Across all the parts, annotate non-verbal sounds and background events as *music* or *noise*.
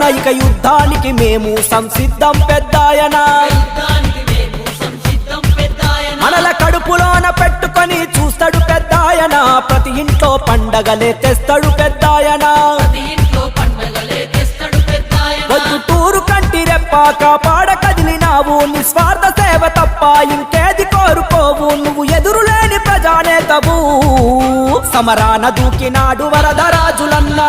పెద్దాయన ఇక యుద్ధానికి మేము సంసిద్ధం పెద్దాయన మనల కడుపులోన పెట్టుకొని చూస్తాడు పెద్దాయన ప్రతి ఇంట్లో పండగలే తెస్తాడు పెద్దాయన వద్దుటూరు కంటి రెప్పాక పాడ కదిలినావు. నిస్వార్థ సేవ తప్ప ఇంకేది కోరుకోవు. నువ్వు ఎదురులేని ప్రజానేతవు. సమరాన దూకినాడు వరదరాజులన్నా.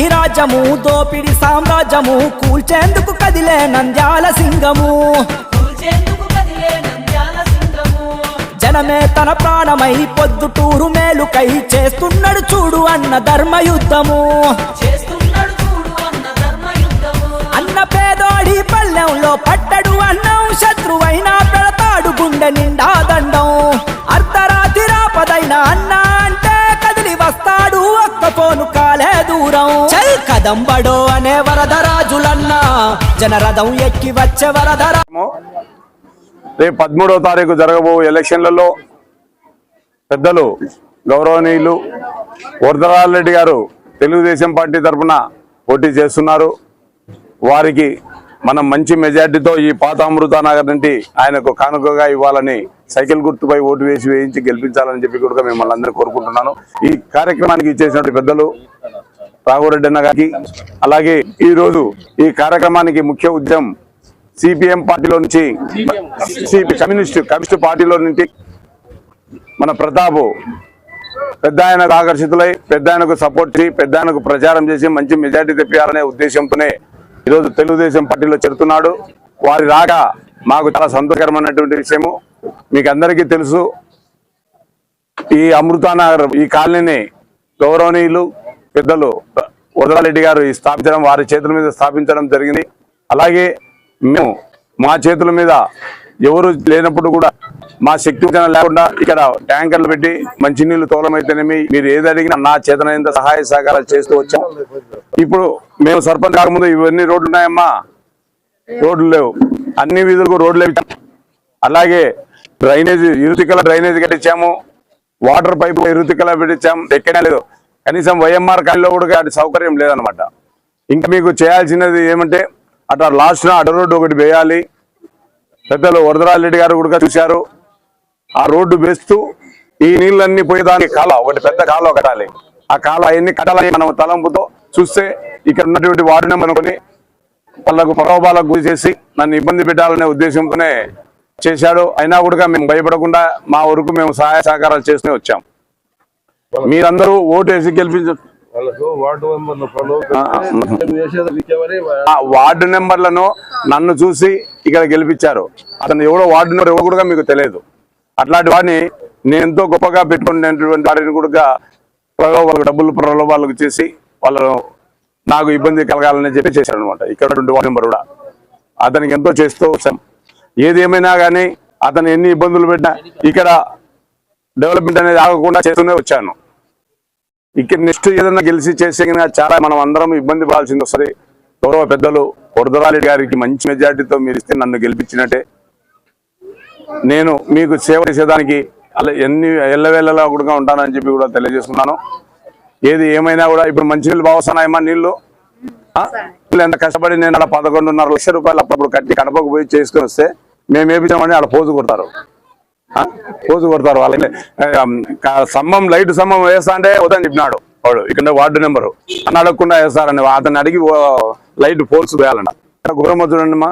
దొంగల దోపిడి సామ్రాజ్యము కూల్చేందుకు కదిలే నంద్యాల సింగము. జనమే తన ప్రాణమై పొద్దుటూరు మేలుకై చేస్తున్నాడు చూడు అన్న ధర్మయుద్ధము. అన్న ధర్మ యుద్ధము అన్న పేదోడి పల్లెంలో పట్టడు అన్నం శత్రువైనా పెడతాడు గుండె నిండా దండం. అర్ధరాతి రాపదైన అన్న చల్ అనే వరదరాజులన్న జనరథం ఎక్కి వచ్చే వరదరా రేపు పదమూడవ తారీఖు జరగబో ఎలక్షన్లలో పెద్దలు గౌరవనీయులు వరదరాజు రెడ్డి గారు తెలుగుదేశం పార్టీ తరఫున పోటీ చేస్తున్నారు. వారికి మనం మంచి మెజార్టీతో ఈ పాత అమృతానగర్ నుండి ఆయనకు కానుకగా ఇవ్వాలని సైకిల్ గుర్తుపై ఓటు వేసి వేయించి గెలిపించాలని చెప్పి కూడా మిమ్మల్ని అందరూ కోరుకుంటున్నాను. ఈ కార్యక్రమానికి ఇచ్చేసినటువంటి పెద్దలు రాఘురెడ్డి అన్న గారికి అలాగే ఈ రోజు ఈ కార్యక్రమానికి ముఖ్య ఉద్యమం సిపిఎం పార్టీలో నుంచి సిపి కమ్యూనిస్ట్ కమ్యూనిస్ట్ పార్టీలో నుంచి మన ప్రతాపు పెద్ద ఆయనకు ఆకర్షితులై పెద్ద ఆయనకు సపోర్ట్ చేసి పెద్ద ఆయనకు ప్రచారం చేసి మంచి మెజార్టీ తెప్పించాలనే ఉద్దేశంతోనే ఈరోజు తెలుగుదేశం పార్టీలో చేరుతున్నాడు. వారి రాక మాకు చాలా సంతోషకరమైనటువంటి విషయము. మీకు అందరికీ తెలుసు ఈ అమృతానగర్ ఈ కాలనీని గౌరవనీయులు పెద్దలు వదలారెడ్డి గారు ఈ స్థాపించడం వారి చేతుల మీద స్థాపించడం జరిగింది. అలాగే మేము మా చేతుల మీద ఎవరు లేనప్పుడు కూడా మా శక్తి లేకుండా ఇక్కడ ట్యాంకర్లు పెట్టి మంచినీళ్ళు తోలమైతేనేమి మీరు ఏది అడిగినా నా చేతనైనంత సహాయ సహకారాలు చేస్తూ వచ్చాం. ఇప్పుడు మేము సర్పంచ్ కాకముందు ఇవన్నీ రోడ్లు ఉన్నాయమ్మా. రోడ్లు లేవు. అన్ని వీధులకు రోడ్లు లేవు. అలాగే డ్రైనేజ్ ఇరుతికల డ్రైనేజ్ కట్టించాము. వాటర్ పైపు ఇరుతికల పెట్టించాము. ఎక్కడా లేదు. కనీసం వైఎంఆర్ కాలిలో కూడా అది సౌకర్యం లేదనమాట ఇంకా మీకు చేయాల్సినది ఏమంటే అట్లా లాస్ట్న అడ రోడ్డు ఒకటి వేయాలి. పెద్దలు వరదరాజరెడ్డి గారు కూడా చూశారు. ఆ రోడ్డు వేస్తూ ఈ నీళ్ళన్నీ పోయేదానికి కాల ఒకటి పెద్ద కాలువ కట్టాలి. ఆ కాలువ అవన్నీ కట్టాలని మనం తలంపుతో చూస్తే ఇక్కడ ఉన్నటువంటి వార్డు నెంబర్ అనుకొని వాళ్ళకు ప్రలోభాలకు గురి చేసి నన్ను ఇబ్బంది పెట్టాలనే ఉద్దేశంతోనే చేశాడు. అయినా కూడా మేము భయపడకుండా మా వరకు మేము సహాయ సహకారాలు చేస్తూనే వచ్చాం. మీరందరూ ఓటు వేసి గెలిపించ వాళ్ళకు వార్డు నెంబర్లను నన్ను చూసి ఇక్కడ గెలిపించారు. అతను ఎవడో వార్డు నెంబర్ ఎవరు కూడా మీకు తెలియదు. అట్లాంటి వాడిని నేను ఎంతో గొప్పగా పెట్టుకునేటువంటి వాడిని కూడా ప్రలోభాలకు డబ్బులు ప్రలోభాలకు చేసి వాళ్ళు నాకు ఇబ్బంది కలగాలని చెప్పి చేశారు అనమాట ఇక్కడ వార్డు నెంబర్ కూడా. అతనికి ఎంతో చేస్తూ వచ్చాం. ఏది ఏమైనా కానీ అతను ఎన్ని ఇబ్బందులు పెట్టినా ఇక్కడ డెవలప్మెంట్ అనేది ఆగకుండా చేస్తూనే వచ్చాను. ఇక్కడ నెక్స్ట్ ఏదైనా గెలిచి చేసే కనుక చాలా మనం అందరం ఇబ్బంది పడాల్సింది వస్తుంది. గౌరవ పెద్దలు వరదరారెడ్డి గారికి మంచి మెజార్టీతో మీరు ఇస్తే నన్ను గెలిపించినట్టే. నేను మీకు సేవ చేసేదానికి అలా ఎన్ని ఎల్లవేళ్ళలా కూడా ఉంటానని చెప్పి కూడా తెలియజేస్తున్నాను. ఏది ఏమైనా కూడా ఇప్పుడు మంచి నీళ్ళు బాగుస్తున్నాయమ్మా? వీళ్ళు ఎంత కష్టపడి నేను అక్కడ పదకొండున్నర లక్షల రూపాయలు అప్పుడు కట్టి కడపకు పోయి చేసుకుని వస్తే మేము ఏపించామని అక్కడ పోజు కొడతారు? పోజు కొడతారు వాళ్ళని. సమ్మం లైట్ సమ్మం వేస్తా అంటే వద్దని చెప్పినాడు వాడు. ఇక్కడ వార్డు నెంబరు. అని అడగకుండా వేస్తారని అతన్ని అడిగి లైట్ పోల్స్ వేయాలంట ఇక్కడ ఘోరం చూడండిమా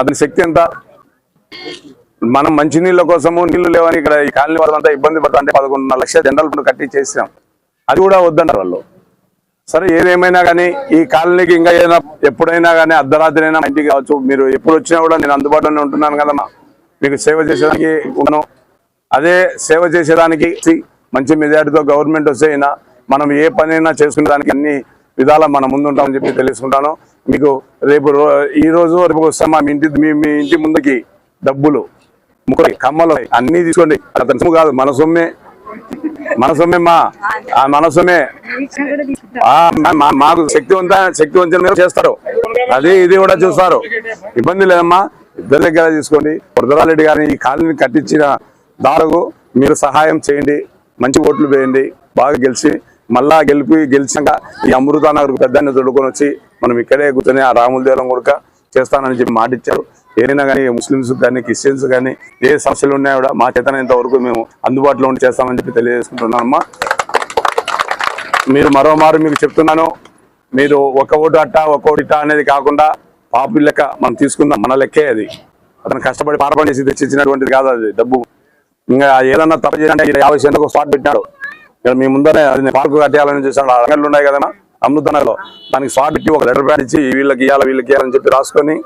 అతని శక్తి ఎంత? మనం మంచి నీళ్ళ కోసము నీళ్ళు లేవని ఇక్కడ ఈ కాలనీ వాళ్ళంతా ఇబ్బంది పడతా అంటే పదకొండున్నర లక్షల జనరల్ ఫండ్ కట్టి చేసాం అది కూడా వద్దన్నారు వాళ్ళు. సరే ఏదేమైనా కానీ ఈ కాలనీకి ఇంకా ఏదైనా ఎప్పుడైనా కానీ అర్ధరాత్రి అయినా ఇంటికి కావచ్చు మీరు ఎప్పుడు వచ్చినా కూడా నేను అందుబాటులోనే ఉంటున్నాను కదమ్మా. మీకు సేవ చేసేదానికి ఉన్నాను అదే సేవ చేసేదానికి మంచి మెజార్టీతో గవర్నమెంట్ వస్తే అయినా మనం ఏ పనైనా చేసుకునే దానికి అన్ని విధాలా మనం ముందుంటామని చెప్పి తెలుసుకుంటాను మీకు రేపు ఈ రోజు రేపు వస్తామా మీ ఇంటి మీ మీ ఇంటి ముందుకి డబ్బులు ముక్కలు కమ్మలు అన్ని తీసుకోండి. అతని సొమ్ము కాదు మన సొమ్మే. మన సొమ్మే మా. ఆ మన సొమ్మే. మా- మాకు శక్తివంత శక్తివంతంగా చేస్తారు. అది ఇది కూడా చూస్తారు. ఇబ్బంది లేదమ్మా. ఇద్దరి దగ్గర తీసుకోండి. వరదరారెడ్డి గారిని ఈ కాలనీ కట్టించిన దారుకు మీరు సహాయం చేయండి. మంచి ఓట్లు వేయండి. బాగా గెలిచి మళ్ళా గెలిపి గెలిచాక ఈ అమృతానగర్ పెద్దాన్ని తొడుకొని వచ్చి మనం ఇక్కడే కూర్చొని ఆ రాముల దేవం కూడా చేస్తానని చెప్పి మాట ఇచ్చారు ఏదైనా కానీ ముస్లిమ్స్ కానీ క్రిస్టియన్స్ కానీ ఏ సమస్యలు ఉన్నాయో కూడా మా చేతనంత వరకు మేము అందుబాటులో ఉండి చేస్తామని చెప్పి తెలియజేసుకుంటున్నామమ్మా మీరు మరోమారు మీకు చెప్తున్నాను. మీరు ఒక ఓటు అట్ట ఒక ఓటు ఇట్ట అనేది కాకుండా పాపి లెక్క మనం తీసుకుందాం మన లెక్కే అది. అతను కష్టపడి పారపడి చేసి తెచ్చిచ్చినటువంటిది కాదు అది డబ్బు. ఇంకా ఏదన్నా తప్ప చేయాలంటే ఇక్కడ యాభై సెంట్లకు స్పాట్ పెట్టాడు ఇక్కడ మీ ముందరే అది పార్కు కట్టేయాలని చూసాను రంగంలు ఉన్నాయి కదమ్మా అమృతనగర్లో దానికి స్పాట్ పెట్టి ఒక లెటర్ ప్యాడ్ ఇచ్చి వీళ్ళకి ఇవ్వాలి వీళ్ళకి ఇవ్వాలని చెప్పి రాసుకొని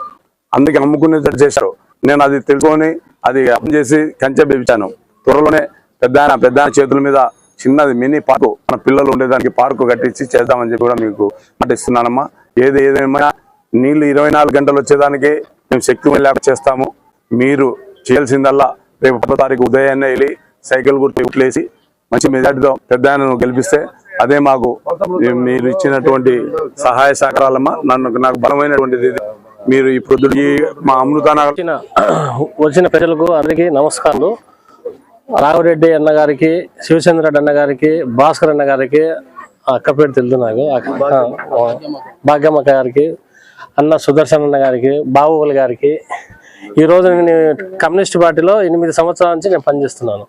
అందుకే అమ్ముకునేటట్టు చేశారు. నేను అది తెలుసుకొని అది అప్ చేసి కంచె పెంచాను త్వరలోనే పెద్ద ఆయన పెద్ద చేతుల మీద చిన్నది మినీ పార్కు. మన పిల్లలు ఉండేదానికి పార్కు కట్టించి చేద్దామని చెప్పి కూడా మీకు పట్టిస్తున్నానమ్మా ఏది ఏదేమైనా నీళ్ళు ఇరవై నాలుగు గంటలు వచ్చేదానికి మేము శక్తి లేక చేస్తాము. మీరు చేయాల్సిందల్లా రేపు పదో తారీఖు ఉదయాన్నే వెళ్ళి సైకిల్ గుర్తు ఉట్లేసి మంచి మెజార్టీతో పెద్ద ఆయనను గెలిపిస్తే అదే మాకు మీరు ఇచ్చినటువంటి సహాయ సహకారాలమ్మా నన్ను నాకు బలమైనటువంటిది. మీరు ఈ పొద్దుడికి మా అమృతాన వచ్చిన వచ్చిన ప్రజలకు అందరికీ నమస్కారాలు. రాఘవరెడ్డి అన్న గారికి శివచంద్రెడ్డి అన్న గారికి భాస్కర్ అన్న గారికి అక్క పేరు తెలుదు నాకు. భాగ్యమ్మ గారికి అన్న సుదర్శన్ అన్న గారికి బాబువుల గారికి ఈ రోజు నేను కమ్యూనిస్ట్ పార్టీలో ఎనిమిది సంవత్సరాల నుంచి నేను పనిచేస్తున్నాను.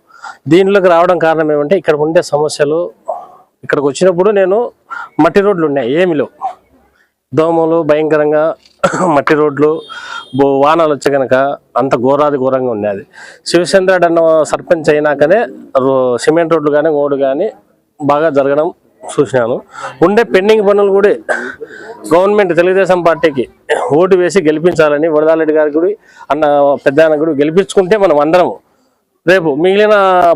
దీనిలోకి రావడం కారణం ఏమంటే ఇక్కడ ఉండే సమస్యలు ఇక్కడికి వచ్చినప్పుడు నేను మట్టి రోడ్లు ఉన్నాయి ఏమిలో దోమలు భయంకరంగా *coughs* మట్టి రోడ్లు వానాలు వచ్చే కనుక అంత ఘోరాది ఘోరంగా ఉన్నది శివచంద్రుడు అన్న సర్పంచ్ అయినాకనే రో- సిమెంట్ రోడ్లు కానీ ఓడు కానీ బాగా జరగడం చూసినాను. ఉండే పెండింగ్ పనులు కూడా గవర్నమెంట్ తెలుగుదేశం పార్టీకి ఓటు వేసి గెలిపించాలని వరదారెడ్డి గారి గుడి అన్న పెద్ద ఆయన గుడి గెలిపించుకుంటే మనం అందరం రేపు మిగిలిన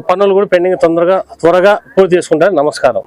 పనులు కూడా పెండింగ్ తొందరగా త్వరగా పూర్తి చేసుకుంటారు నమస్కారం.